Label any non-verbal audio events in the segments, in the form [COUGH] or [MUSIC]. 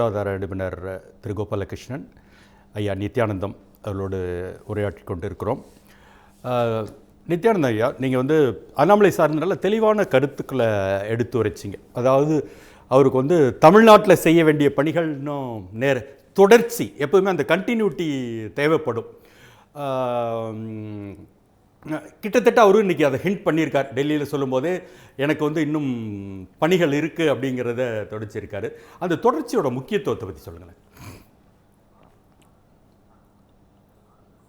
பொருளாதார நிபுணர் திரு கோபாலகிருஷ்ணன் ஐயா நித்யானந்தம் அவர்களோடு உரையாற்றி கொண்டிருக்கிறோம். இருக்கிறோம் நித்யானந்தம் ஐயா நீங்கள் வந்து அண்ணாமலை சார் நல்ல தெளிவான கருத்துக்களை எடுத்து உரைச்சிங்க. அதாவது அவருக்கு வந்து தமிழ்நாட்டில் செய்ய வேண்டிய பணிகள் இன்னும் நேர தொடர்ச்சி எப்பவுமே அந்த கண்டினியூட்டி தேவைப்படும். கிட்டத்தட்ட அவரும் இன்றைக்கி அதை ஹிண்ட் பண்ணியிருக்கார். டெல்லியில் சொல்லும்போது எனக்கு வந்து இன்னும் பணிகள் இருக்குது அப்படிங்கிறத தொடச்சிருக்காரு. அந்த தொடர்ச்சியோட முக்கியத்துவத்தை பற்றி சொல்லுங்களேன்.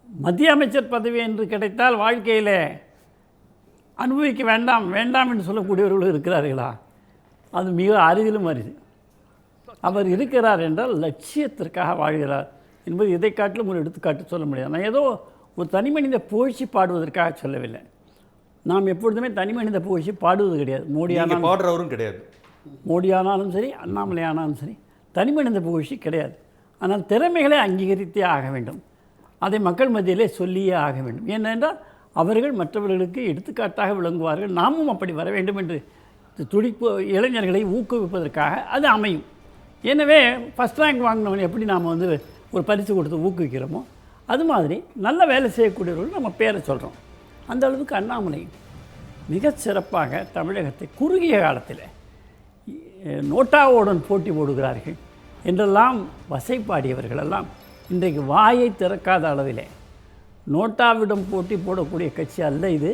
மத்திய அமைச்சர் பதவி என்று கிடைத்தால் வாழ்க்கையில் அனுபவிக்க வேண்டாம் வேண்டாம் என்று சொல்லக்கூடியவர்களும் இருக்கிறார்களா? அது மிக அரிதிலும் அரிது. அவர் இருக்கிறார் என்றால் லட்சியத்திற்காக வாழ்கிறார் என்பது இதை காட்டிலும் ஒரு எடுத்துக்காட்டு சொல்ல முடியாது. நான் ஏதோ ஒரு தனி மனித புகழ்ச்சி பாடுவதற்காக சொல்லவில்லை. நாம் எப்பொழுதுமே தனி மனித புகழ்ச்சி பாடுவது கிடையாது. மோடியான நீங்கள் பாடுறவரும் கிடையாது. மோடி ஆனாலும் சரி அண்ணாமலை ஆனாலும் சரி தனி மனித புகழ்ச்சி கிடையாது. ஆனால் திறமைகளை அங்கீகரித்தே ஆக வேண்டும். அதை மக்கள் மத்தியிலே சொல்லியே ஆக வேண்டும். ஏனென்றால் அவர்கள் மற்றவர்களுக்கு எடுத்துக்காட்டாக விளங்குவார்கள். நாமும் அப்படி வர வேண்டும் என்று துடிப்பு இளைஞர்களை ஊக்குவிப்பதற்காக அது அமையும். எனவே ஃபஸ்ட் ரேங்க் வாங்கினவன் எப்படி நாம் வந்து ஒரு பரிசு கொடுத்து ஊக்குவிக்கிறோமோ அது மாதிரி நல்ல வேலை செய்யக்கூடியவர்கள் நம்ம பேரை சொல்கிறோம் அந்த அளவுக்கு அண்ணாமலை மிகச் சிறப்பாக தமிழகத்தை குறுகிய காலத்தில் நோட்டாவுடன் போட்டி போடுகிறார்கள் என்றெல்லாம் வசைப்பாடியவர்களெல்லாம் இன்றைக்கு வாயை திறக்காத அளவில் நோட்டாவிடம் போட்டி போடக்கூடிய கட்சி அல்ல இது.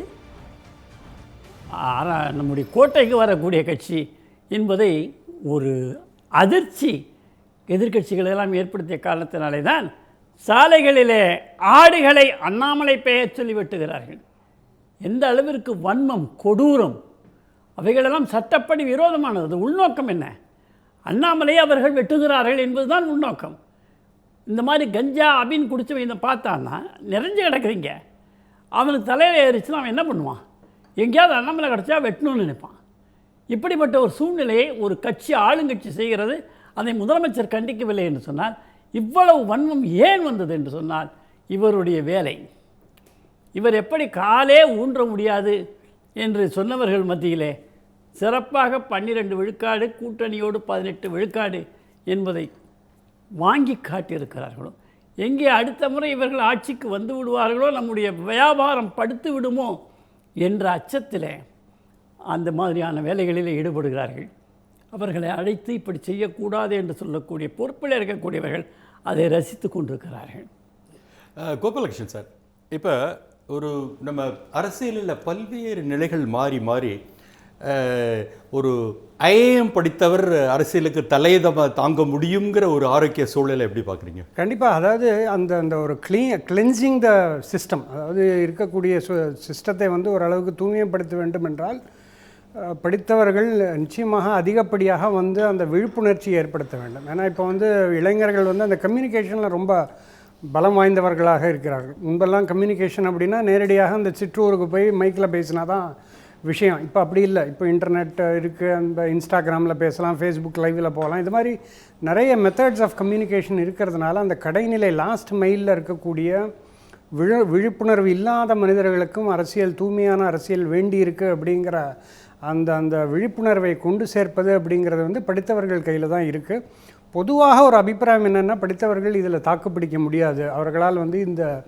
ஆனா, நம்முடைய கோட்டைக்கு வரக்கூடிய கட்சி என்பதை ஒரு அதிர்ச்சி எதிர்கட்சிகளெல்லாம் ஏற்படுத்திய காரணத்தினாலே தான் சாலைகளிலே ஆடுகளை அண்ணாமலை பெயர் சொல்லி வெட்டுகிறார்கள். எந்த அளவிற்கு வன்மம் கொடூரம் அவைகளெல்லாம் சட்டப்படி விரோதமானது உள்நோக்கம் என்ன? அண்ணாமலை அவர்கள் வெட்டுகிறார்கள் என்பதுதான் உள்நோக்கம். இந்த மாதிரி கஞ்சா அபின் குடிச்சவங்க பார்த்தான்னா நிறைஞ்சு கிடக்குறீங்க. அவனுக்கு தலையில் ஏறிச்சுன்னா அவன் என்ன பண்ணுவான்? எங்கேயாவது அண்ணாமலை கிடச்சா வெட்டணும்னு நினைப்பான். இப்படிப்பட்ட ஒரு சூழ்நிலையை ஒரு கட்சி ஆளுங்கட்சி செய்கிறது. அதை முதலமைச்சர் கண்டிக்கவில்லை என்று சொன்னால் இவ்வளவு வன்மம் ஏன் வந்தது என்று சொன்னால் இவருடைய வேலை. இவர் எப்படி காலே ஊன்ற முடியாது என்று சொன்னவர்கள் மத்தியிலே சிறப்பாக பன்னிரண்டு விழுக்காடு கூட்டணியோடு பதினெட்டு விழுக்காடு என்பதை வாங்கி காட்டியிருக்கிறார்களோ? எங்கே அடுத்த முறை இவர்கள் ஆட்சிக்கு வந்து விடுவார்களோ? நம்முடைய வியாபாரம் படுத்து விடுமோ? என்ற அச்சத்தில் அந்த மாதிரியான வேலைகளில் ஈடுபடுகிறார்கள். அவர்களை அழைத்து இப்படி செய்யக்கூடாது என்று சொல்லக்கூடிய பொறுப்பில் இருக்கக்கூடியவர்கள் அதை ரசித்து கொண்டிருக்கிறார்கள். கோபாலகிருஷ்ணன் சார் இப்போ ஒரு நம்ம அரசியலில் பல்வேறு நிலைகள் மாறி மாறி ஒரு ஐஏஎம் படித்தவர் அரசியலுக்கு தலையதம தாங்க முடியுங்கிற ஒரு ஆரோக்கிய சூழலை எப்படி பார்க்குறீங்க? கண்டிப்பாக அதாவது அந்த அந்த ஒரு க்ளீ கிளென்சிங் த சிஸ்டம் அதாவது இருக்கக்கூடிய சிஸ்டத்தை வந்து ஓரளவுக்கு தூய்மைப்படுத்த வேண்டும் என்றால் படித்தவர்கள் நிச்சயமாக அதிகப்படியாக வந்து அந்த விழிப்புணர்ச்சி ஏற்படுத்த வேண்டும். ஏன்னா இப்போ வந்து இளைஞர்கள் வந்து அந்த கம்யூனிகேஷனில் ரொம்ப பலம் வாய்ந்தவர்களாக இருக்கிறார்கள். முன்பெல்லாம் கம்யூனிகேஷன் அப்படின்னா நேரடியாக அந்த சிற்றூருக்கு போய் மைக்கில் பேசினா தான் விஷயம். இப்போ அப்படி இல்லை. இப்போ இன்டர்நெட் இருக்குது அந்த இன்ஸ்டாகிராமில் பேசலாம் ஃபேஸ்புக் லைவில் போகலாம். இது மாதிரி நிறைய மெத்தட்ஸ் ஆஃப் கம்யூனிகேஷன் இருக்கிறதுனால அந்த கடைநிலை லாஸ்ட் மைலில் இருக்கக்கூடிய விழு விழிப்புணர்வு இல்லாத மனிதர்களுக்கும் அரசியல் தூய்மையான அரசியல் வேண்டி இருக்குது அப்படிங்கிற அந்த அந்த விழிப்புணர்வை கொண்டு சேர்ப்பது அப்படிங்கிறது வந்து படித்தவர்கள் கையில் தான் இருக்குது பொதுவாக ஒரு அபிப்பிராயம் என்னென்னா படித்தவர்கள் இதில் தாக்குப்பிடிக்க முடியாது. அவர்களால் வந்து இந்த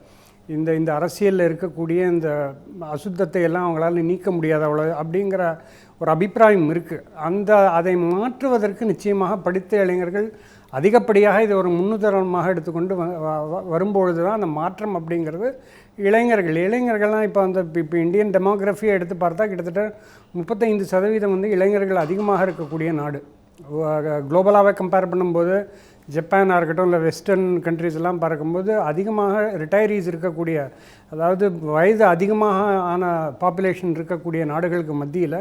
இந்த இந்த அரசியலில் இருக்கக்கூடிய இந்த அசுத்தத்தை எல்லாம் அவங்களால நீக்க முடியாது அவ்வளோ அப்படிங்கிற ஒரு அபிப்பிராயம் இருக்குது அந்த அதை மாற்றுவதற்கு நிச்சயமாக படித்த இளைஞர்கள் அதிகப்படியாக இது ஒரு முன்னுதாரணமாக எடுத்துக்கொண்டு வ- வ- வரும்பொழுது தான் அந்த மாற்றம் அப்படிங்கிறது இளைஞர்கள். இளைஞர்கள்லாம் இப்போ அந்த இப்போ இப்போ இந்தியன் டெமோக்ராஃபியை எடுத்து பார்த்தா கிட்டத்தட்ட முப்பத்தைந்து சதவீதம் வந்து இளைஞர்கள் அதிகமாக இருக்கக்கூடிய நாடு. குளோபலாகவே கம்பேர் பண்ணும்போது ஜப்பானாக இருக்கட்டும் இல்லை வெஸ்டர்ன் கண்ட்ரிஸ் எல்லாம் பார்க்கும்போது அதிகமாக ரிட்டையரிஸ் இருக்கக்கூடிய அதாவது வயது அதிகமாக ஆன பாப்புலேஷன் இருக்கக்கூடிய நாடுகளுக்கு மத்தியில்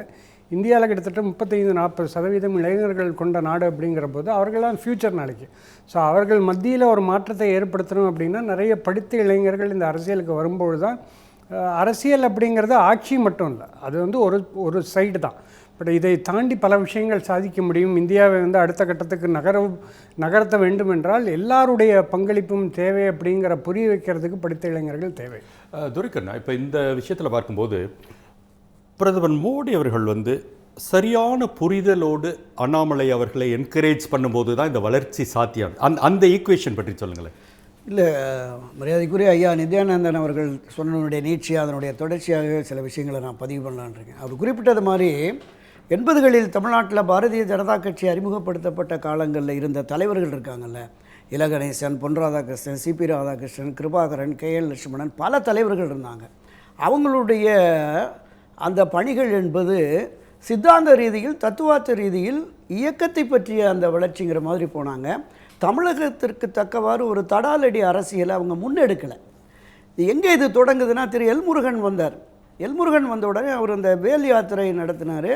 இந்தியாவில் கிட்டத்தட்ட முப்பத்தைந்து நாற்பது சதவீதம் இளைஞர்கள் கொண்ட நாடு அப்படிங்கிற போது அவர்களாம் ஃப்யூச்சர் நாளைக்கு. ஸோ அவர்கள் மத்தியில் ஒரு மாற்றத்தை ஏற்படுத்தணும் அப்படின்னா நிறைய படித்த இளைஞர்கள் இந்த அரசியலுக்கு வரும்பொழுது தான் அரசியல் அப்படிங்கிறது ஆட்சி மட்டும் இல்லை அது வந்து ஒரு ஒரு சைடு தான். பட் இதை தாண்டி பல விஷயங்கள் சாதிக்க முடியும். இந்தியாவை வந்து அடுத்த கட்டத்துக்கு நகர நகர்த்த வேண்டும் என்றால் எல்லாருடைய பங்களிப்பும் தேவை அப்படிங்கிற புரிய வைக்கிறதுக்கு படித்த இளைஞர்கள் தேவை. துரைக்கண்ணா இப்போ இந்த விஷயத்தில் பார்க்கும்போது பிரதமர் மோடி அவர்கள் வந்து சரியான புரிதலோடு அண்ணாமலை அவர்களை என்கரேஜ் பண்ணும்போது தான் இந்த வளர்ச்சி சாத்தியம். அந்த அந்த ஈக்குவேஷன் பற்றி சொல்லுங்களேன். இல்லை மரியாதைக்குரிய ஐயா நித்யானந்தன் அவர்கள் சொன்னனுடைய நீட்சியாக அதனுடைய தொடர்ச்சியாக சில விஷயங்களை நான் பதிவு பண்ணலான்ருக்கேன் அவர் குறிப்பிட்டது மாதிரி எண்பதுகளில் தமிழ்நாட்டில் பாரதிய ஜனதா கட்சி அறிமுகப்படுத்தப்பட்ட காலங்களில் இருந்த தலைவர்கள் இருக்காங்கல்ல. Ila Ganesan Pon Radhakrishnan C P Radhakrishnan Kirubakaran K L Lakshmanan பல தலைவர்கள் இருந்தாங்க. அவங்களுடைய அந்த பணிகள் என்பது சித்தாந்த ரீதியில் தத்துவார்த்த ரீதியில் இயக்கத்தை பற்றிய அந்த வளர்ச்சிங்கிற மாதிரி போனாங்க. தமிழகத்திற்கு தக்கவாறு ஒரு தடாலடி அரசியலை அவங்க முன்னெடுக்கலை. எங்கே இது தொடங்குதுன்னா திரு. எல்முருகன் வந்தார். எல்முருகன் வந்த உடனே அவர் அந்த வேல் யாத்திரை நடத்தினார்.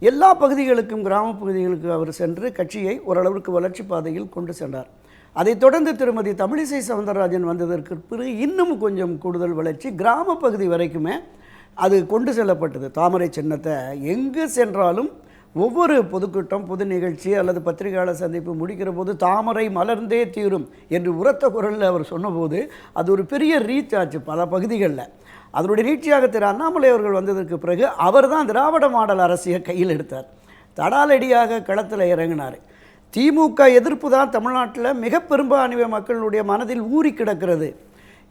எல்லா பகுதிகளுக்கும் கிராம பகுதிகளுக்கு அவர் சென்று கட்சியை ஓரளவுக்கு வளர்ச்சி பாதையில் கொண்டு சென்றார். அதைத் தொடர்ந்து திருமதி தமிழிசை சவுந்தரராஜன் வந்ததற்கு பிறகு இன்னும் கொஞ்சம் கூடுதல் வளர்ச்சி கிராம பகுதி வரைக்குமே அது கொண்டு செல்லப்பட்டது. தாமரை சின்னத்தை எங்கு சென்றாலும் ஒவ்வொரு பொதுக்கூட்டம் பொது நிகழ்ச்சி அல்லது பத்திரிகையாளர் சந்திப்பு முடிக்கிற போது தாமரை மலர்ந்தே தீரும் என்று உரத்த குரலில் அவர் சொன்னபோது அது ஒரு பெரிய ரீச் ஆச்சு பல பகுதிகளில். அதனுடைய நீட்சியாக திரு அண்ணாமலை அவர்கள் வந்ததற்கு பிறகு அவர் தான் திராவிட மாடல் அரசியை கையில் எடுத்தார். தடாலடியாக களத்தில் இறங்கினார். திமுக எதிர்ப்பு தான் தமிழ்நாட்டில் மிக பெரும்பான்மை மக்களுடைய மனதில் ஊறி கிடக்கிறது.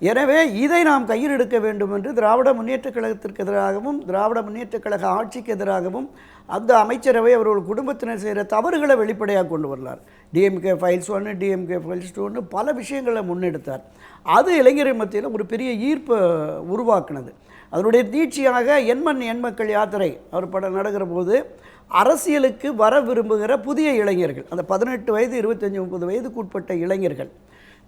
எனவே இதை நாம் கையில் எடுக்க வேண்டும் என்று திராவிட முன்னேற்றக் கழகத்திற்கு எதிராகவும் திராவிட முன்னேற்றக் கழக ஆட்சிக்கு எதிராகவும் அந்த அமைச்சரவை அவர்கள் குடும்பத்தினர் செய்கிற தவறுகளை வெளிப்படையாக கொண்டு வரலார் டிஎம்கே ஃபைல்ஸ் ஒன்று டிஎம்கே ஃபைல்ஸ் ஒன்று பல விஷயங்களை முன்னெடுத்தார். அது இளைஞர் மத்தியில் ஒரு பெரிய ஈர்ப்பை உருவாக்குனது. அதனுடைய நீட்சியாக எண்மண் எண்மக்கள் யாத்திரை அவர் படம் நடக்கிற போது அரசியலுக்கு வர விரும்புகிற புதிய இளைஞர்கள் அந்த பதினெட்டு வயது இருபத்தஞ்சி முப்பது வயதுக்குட்பட்ட இளைஞர்கள்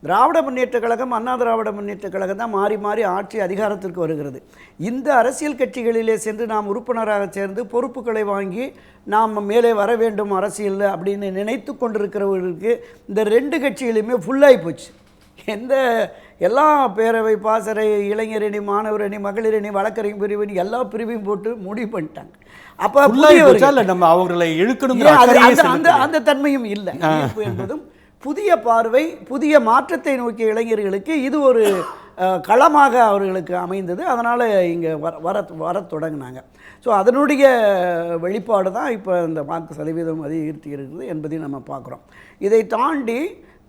திராவிட முன்னேற்றக் கழகம் அண்ணா திராவிட முன்னேற்றக் கழகம் தான் மாறி மாறி ஆட்சி அதிகாரத்திற்கு வருகிறது. இந்த அரசியல் கட்சிகளிலே சென்று நாம் உறுப்பினராக சேர்ந்து பொறுப்புகளை வாங்கி நாம் மேலே வர வேண்டும் அரசியலில் அப்படின்னு நினைத்து கொண்டிருக்கிறவர்களுக்கு இந்த ரெண்டு கட்சிகளுமே ஃபுல்லாகி போச்சு. எந்த எல்லா பேரவை பாசறை இளைஞரணி மாணவர் அணி மகளிர் அணி வழக்கறிஞர் பிரிவு அணி எல்லா பிரிவையும் போட்டு முடிவு பண்ணிட்டாங்க. அப்போ நம்ம அவர்களை அக்கறையே அந்த அந்த தன்மையும் இல்லை. என்பதும் புதிய பார்வை புதிய மாற்றத்தை நோக்கிய இளைஞர்களுக்கு இது ஒரு களமாக அவர்களுக்கு அமைந்தது. அதனால் இங்கே வர வர வர தொடங்கினாங்க. ஸோ அதனுடைய வெளிப்பாடு தான் இப்போ இந்த வாக்கு சதவீதம் அதிகரித்து இருக்குது என்பதையும் நம்ம பார்க்குறோம். இதை தாண்டி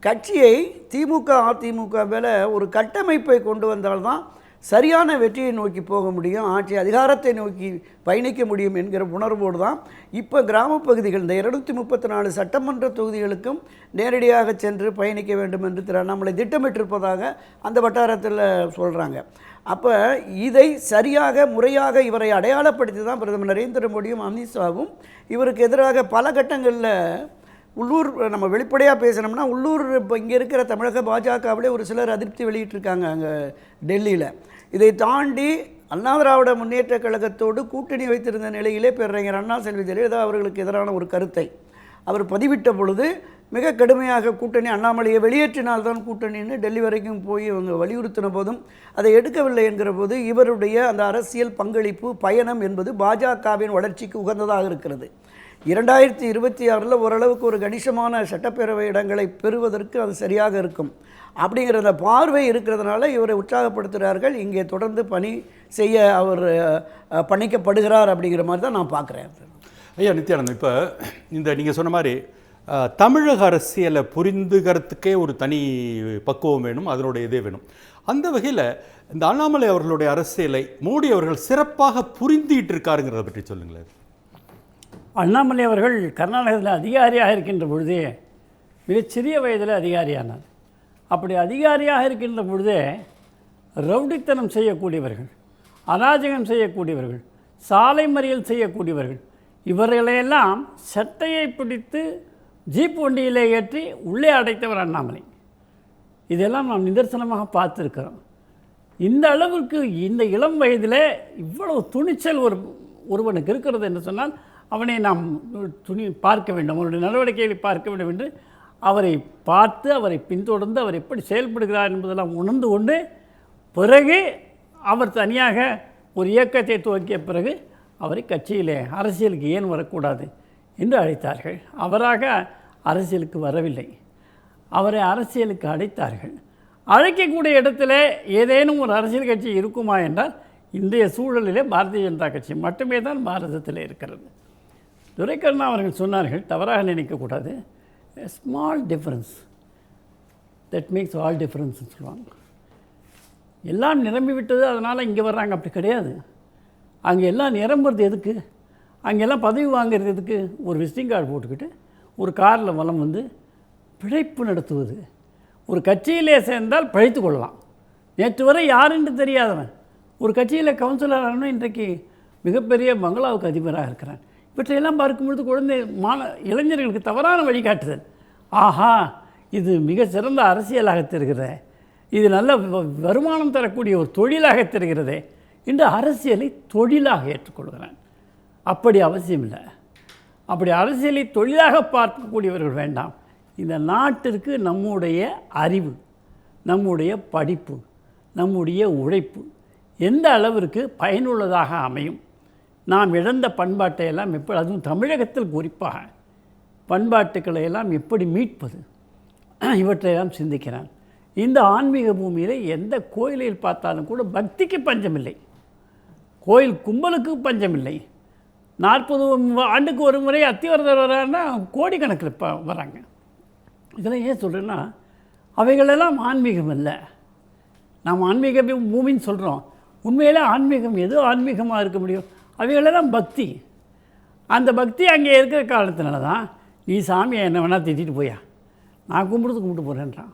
கட்சியை திமுக அதிமுக மேலே ஒரு கட்டமைப்பை கொண்டு வந்தால்தான் சரியான வெற்றியை நோக்கி போக முடியும் ஆட்சி அதிகாரத்தை நோக்கி பயணிக்க முடியும் என்கிற உணர்வோடு தான் இப்போ கிராம பகுதிகள் இந்த இருநூத்தி முப்பத்தி நாலு சட்டமன்ற தொகுதிகளுக்கும் நேரடியாக சென்று பயணிக்க வேண்டும் என்று திரு அண்ணாமலை திட்டமிட்டிருப்பதாக அந்த வட்டாரத்தில் சொல்கிறாங்க அப்போ இதை சரியாக முறையாக இவரை அடையாளப்படுத்தி தான் பிரதமர் நரேந்திர மோடியும் அமித்ஷாவும் இவருக்கு எதிராக பல கட்டங்களில் உள்ளூர் நம்ம வெளிப்படையாக பேசினோம்னா உள்ளூர் இப்போ இங்கே இருக்கிற தமிழக பாஜகவிலே ஒரு சிலர் அதிருப்தி வெளியிட்டிருக்காங்க அங்கே டெல்லியில். இதை தாண்டி அண்ணா திராவிட முன்னேற்றக் கழகத்தோடு கூட்டணி வைத்திருந்த நிலையிலே பேரறிஞர் அண்ணா செல்வி ஜெயலலிதா அவர்களுக்கு எதிரான ஒரு கருத்தை அவர் பதிவிட்ட பொழுது மிக கடுமையாக கூட்டணி அண்ணாமலையை வெளியேற்றினால்தான் கூட்டணின்னு டெல்லி வரைக்கும் போய் அவங்க வலியுறுத்தின போதும் அதை எடுக்கவில்லை என்கிற போது இவருடைய அந்த அரசியல் பங்களிப்பு பயணம் என்பது பாஜகவின் வளர்ச்சிக்கு உகந்ததாக இருக்கிறது. இரண்டாயிரத்தி இருபத்தி ஆறில் ஓரளவுக்கு ஒரு கணிசமான சட்டப்பேரவை இடங்களை பெறுவதற்கு அது சரியாக இருக்கும். அப்படிங்கிற பார்வை இருக்கிறதுனால இவரை உற்சாகப்படுத்துகிறார்கள் இங்கே தொடர்ந்து பணி செய்ய அவர் பணிக்கப்படுகிறார் அப்படிங்கிற மாதிரி தான் நான் பார்க்குறேன். ஐயா நித்யானந்தம் இப்போ இந்த நீங்கள் சொன்ன மாதிரி தமிழக அரசியலை புரிந்துகிறதுக்கே ஒரு தனி பக்குவம் வேணும் அதனுடைய இதே வேணும். அந்த வகையில் இந்த அண்ணாமலை அவர்களுடைய அரசியலை மோடி அவர்கள் சிறப்பாக புரிந்துகிட்டு இருக்காருங்கிறத பற்றி சொல்லுங்களேன். அண்ணாமலை அவர்கள் கர்நாடகத்தில் அதிகாரியாக இருக்கின்ற பொழுதே மிகச்சிறிய வயதில் அதிகாரியானார். அப்படி அதிகாரியாக இருக்கின்ற பொழுதே ரவுடித்தனம் செய்யக்கூடியவர்கள் அராஜகம் செய்யக்கூடியவர்கள் சாலை மறியல் செய்யக்கூடியவர்கள் இவர்களையெல்லாம் சட்டையை பிடித்து ஜீப் வண்டியிலே ஏற்றி உள்ளே அடைத்தவர் அண்ணாமலை. இதெல்லாம் நாம் நிதர்சனமாக பார்த்துருக்கிறோம். இந்த அளவுக்கு இந்த இளம் வயதில் இவ்வளவு துணிச்சல் ஒரு ஒருவனுக்கு இருக்கிறது என்று சொன்னால் அவனை நாம் துணி பார்க்க வேண்டும். அவனுடைய நடவடிக்கைகளை பார்க்க வேண்டும் என்று அவரை பார்த்து அவரை பின்தொடர்ந்து அவர் எப்படி செயல்படுகிறார் என்பதெல்லாம் உணர்ந்து கொண்டு பிறகு அவர் தனியாக ஒரு இயக்கத்தை துவக்கிய பிறகு அவரை கட்சியிலே அரசியலுக்கு ஏன் வரக்கூடாது என்று அழைத்தார்கள். அவராக அரசியலுக்கு வரவில்லை. அவரை அரசியலுக்கு அழைத்தார்கள். அழைக்கக்கூடிய இடத்துல ஏதேனும் ஒரு அரசியல் கட்சி இருக்குமா என்றால் இன்றைய சூழலிலே பாரதிய ஜனதா கட்சி மட்டுமே தான் பாரதத்தில் இருக்கிறது. துரைக்கண்ணா அவர்கள் சொன்னார்கள் தவறாக நினைக்கக்கூடாது small difference that makes all டிஃப்ரென்ஸ்னு சொல்லுவாங்க எல்லாம் நிரம்பி விட்டது அதனால் இங்கே வர்றாங்க. அப்படி கிடையாது. அங்கே எல்லாம் நிரம்புறது எதுக்கு? அங்கெல்லாம் பதவி வாங்குறது எதுக்கு? ஒரு விசிட்டிங் கார்டு போட்டுக்கிட்டு ஒரு காரில் வலம் வந்து பிழைப்பு நடத்துவது. ஒரு கட்சியிலே சேர்ந்தால் பிழைத்து கொள்ளலாம். நேற்று வரை யாருன்னு தெரியாதவன். ஒரு கட்சியில் கவுன்சிலர் ஆகணும் இன்றைக்கு மிகப்பெரிய பங்களாவுக்கு அதிபராக இருக்கிறான். இவற்றையெல்லாம் பார்க்கும்பொழுது குழந்தை மாண இளைஞர்களுக்கு தவறான வழிகாட்டுதல். ஆஹா இது மிக சிறந்த அரசியலாக தெரிகிறதே இது நல்ல வ- வருமானம் தரக்கூடிய ஒரு தொழிலாக தெரிகிறதே இன்று அரசியலை தொழிலாக ஏற்றுக்கொள்கிறான். அப்படி அவசியம் இல்லை அப்படி அரசியலை தொழிலாக பார்க்கக்கூடியவர்கள் வேண்டாம். இந்த நாட்டிற்கு நம்முடைய அறிவு நம்முடைய படிப்பு நம்முடைய உழைப்பு எந்த அளவிற்கு பயனுள்ளதாக அமையும்? நாம் இழந்த பண்பாட்டை எல்லாம் எப்படி அதுவும் தமிழகத்தில் குறிப்பாக பண்பாட்டுக்களை எல்லாம் எப்படி மீட்பது? [CLEARS THROAT] இவற்றையெல்லாம் சிந்திக்கிறான். இந்த ஆன்மீக பூமியில் எந்த கோயிலில் பார்த்தாலும் கூட பக்திக்கு பஞ்சமில்லை. கோயில் கும்பலுக்கு பஞ்சமில்லை. நாற்பது ஆண்டுக்கு ஒரு முறை அத்திவரதர் வரான்னா கோடிக்கணக்கில் ப வராங்க. இதெல்லாம் ஏன் சொல்கிறேன்னா அவைகளெல்லாம் ஆன்மீகம் இல்லை நாம் ஆன்மீக பூமின்னு சொல்கிறோம் உண்மையிலே ஆன்மீகம் எது ஆன்மீகமாக இருக்க முடியும்? அவைகளெல்லாம் பக்தி. அந்த பக்தி அங்கே இருக்கிற காலத்தினால தான் நீ சாமியை என்ன வேணால் திட்டிட்டு போயா நான் கும்பிடுறது கும்பிட்டு போகிறேன்றான்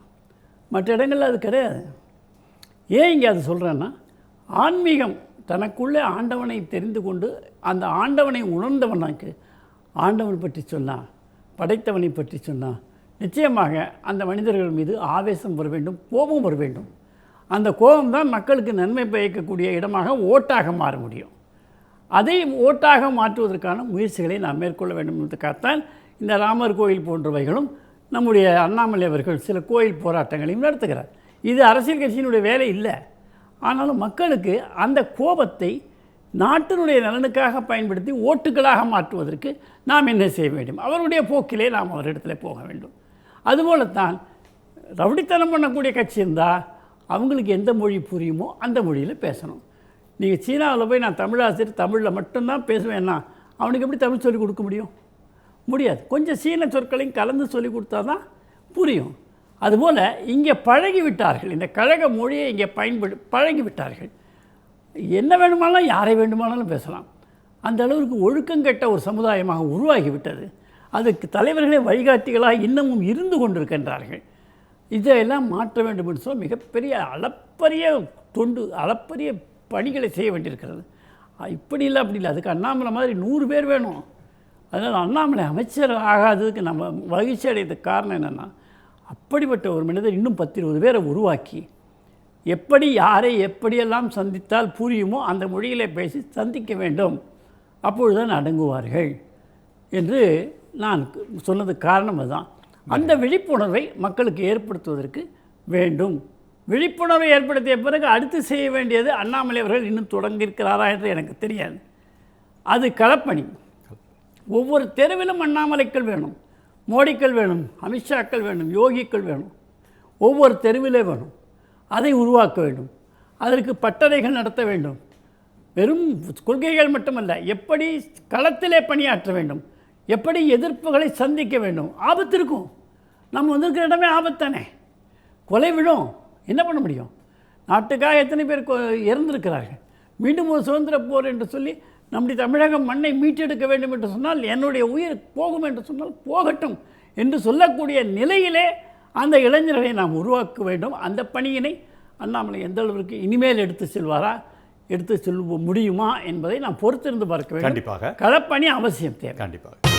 மற்ற இடங்களில் அது கிடையாது. ஏன் இங்கே அது சொல்கிறேன்னா ஆன்மீகம் தனக்குள்ளே ஆண்டவனை தெரிந்து கொண்டு அந்த ஆண்டவனை உணர்ந்தவனுக்கு ஆண்டவன் பற்றி சொன்னான் படைத்தவனை பற்றி சொன்னான் நிச்சயமாக அந்த மனிதர்கள் மீது ஆவேசம் வர வேண்டும் கோபம் வர வேண்டும். அந்த கோபம் தான் மக்களுக்கு நன்மை பயக்கக்கூடிய இடமாக ஓட்டாக மாற முடியும். அதை ஓட்டாக மாற்றுவதற்கான முயற்சிகளை நாம் மேற்கொள்ள வேண்டும் என்பதற்காகத்தான் இந்த ராமர் கோயில் போன்றவைகளும் நம்முடைய அண்ணாமலை அவர்கள் சில கோயில் போராட்டங்களையும் நடத்துகிறார். இது அரசியல் கட்சியினுடைய வேலை இல்லை. ஆனாலும் மக்களுக்கு அந்த கோபத்தை நாட்டினுடைய நலனுக்காக பயன்படுத்தி ஓட்டுகளாக மாற்றுவதற்கு நாம் என்ன செய்ய வேண்டும்? அவருடைய போக்கிலே நாம் அவரிடத்தில் போக வேண்டும். அதுபோலத்தான் ரவுடித்தனம் பண்ணக்கூடிய கட்சி இருந்தால் அவங்களுக்கு எந்த மொழி புரியுமோ அந்த மொழியில் பேசணும். நீங்கள் சீனாவில் போய் நான் தமிழாசிரியர் தமிழில் மட்டும்தான் பேசுவேன்னா அவனுக்கு எப்படி தமிழ் சொல்லிக் கொடுக்க முடியும்? முடியாது. கொஞ்சம் சீன சொற்களையும் கலந்து சொல்லிக் கொடுத்தா தான் புரியும். அதுபோல் இங்கே பழகி விட்டார்கள் இந்த கழக மொழியை இங்கே பயன்படு பழகி விட்டார்கள் என்ன வேணுமானாலும் யாரை வேண்டுமானாலும் பேசலாம். அந்த அளவுக்கு ஒழுக்கங்கெட்ட ஒரு சமுதாயமாக உருவாகிவிட்டது. அதுக்கு தலைவர்களே வழிகாட்டிகளாக இன்னமும் இருந்து கொண்டிருக்கின்றார்கள். இதையெல்லாம் மாற்ற வேண்டும் என்று சொன்னால் மிகப்பெரிய அளப்பரிய தொண்டு அளப்பரிய பணிகளை செய்ய வேண்டியிருக்கிறது. இப்படி இல்லை அப்படி இல்லை. அதுக்கு அண்ணாமலை மாதிரி நூறு பேர் வேணும். அதனால் அண்ணாமலை அமைச்சர் ஆகாததுக்கு நம்ம மகிழ்ச்சி அடையதுக்கு காரணம் என்னென்னா அப்படிப்பட்ட ஒரு மனிதர் இன்னும் பத்து இருபது பேரை உருவாக்கி எப்படி யாரை எப்படியெல்லாம் சந்தித்தால் புரியுமோ அந்த மொழியிலே பேசி சந்திக்க வேண்டும். அப்பொழுதுதான் அடங்குவார்கள் என்று நான் சொன்னதுக்கு காரணம் அதுதான். அந்த விழிப்புணர்வை மக்களுக்கு ஏற்படுத்துவதற்கு வேண்டும். விழிப்புணர்வை ஏற்படுத்திய பிறகு அடுத்து செய்ய வேண்டியது அண்ணாமலை அவர்கள் இன்னும் தொடங்கியிருக்கிறாரா என்று எனக்கு தெரியாது. அது களப்பணி. ஒவ்வொரு தெருவிலும் அண்ணாமலைக்கள் வேணும் மோடிக்கள் வேணும் அமித்ஷாக்கள் வேணும் யோகிக்கள் வேணும். ஒவ்வொரு தெருவிலே வேணும். அதை உருவாக்க வேண்டும். அதற்கு பட்டறைகள் நடத்த வேண்டும். வெறும் கொள்கைகள் மட்டுமல்ல எப்படி களத்திலே பணியாற்ற வேண்டும்? எப்படி எதிர்ப்புகளை சந்திக்க வேண்டும்? ஆபத்து இருக்கும். நம்ம வந்திருக்கிற இடமே ஆபத்தானே. கொலை விழும். என்ன பண்ண முடியும்? நாட்டுக்காக எத்தனை பேர் இறந்திருக்கிறார்கள்? மீண்டும் ஒரு சுதந்திர போர் என்று சொல்லி நம்முடைய தமிழக மண்ணை மீட்டெடுக்க வேண்டும் என்று சொன்னால் என்னுடைய உயிர் போகும் என்று சொன்னால் போகட்டும் என்று சொல்லக்கூடிய நிலையிலே அந்த இளைஞர்களை நாம் உருவாக்க வேண்டும். அந்த பணியினை அண்ணாமலை எந்த அளவிற்கு இனிமேல் எடுத்து செல்வாரா எடுத்து செல்ல முடியுமா என்பதை நாம் பொறுத்திருந்து பார்க்க வேண்டும். கண்டிப்பாக. களப்பணி அவசியம் தேவை. கண்டிப்பாக.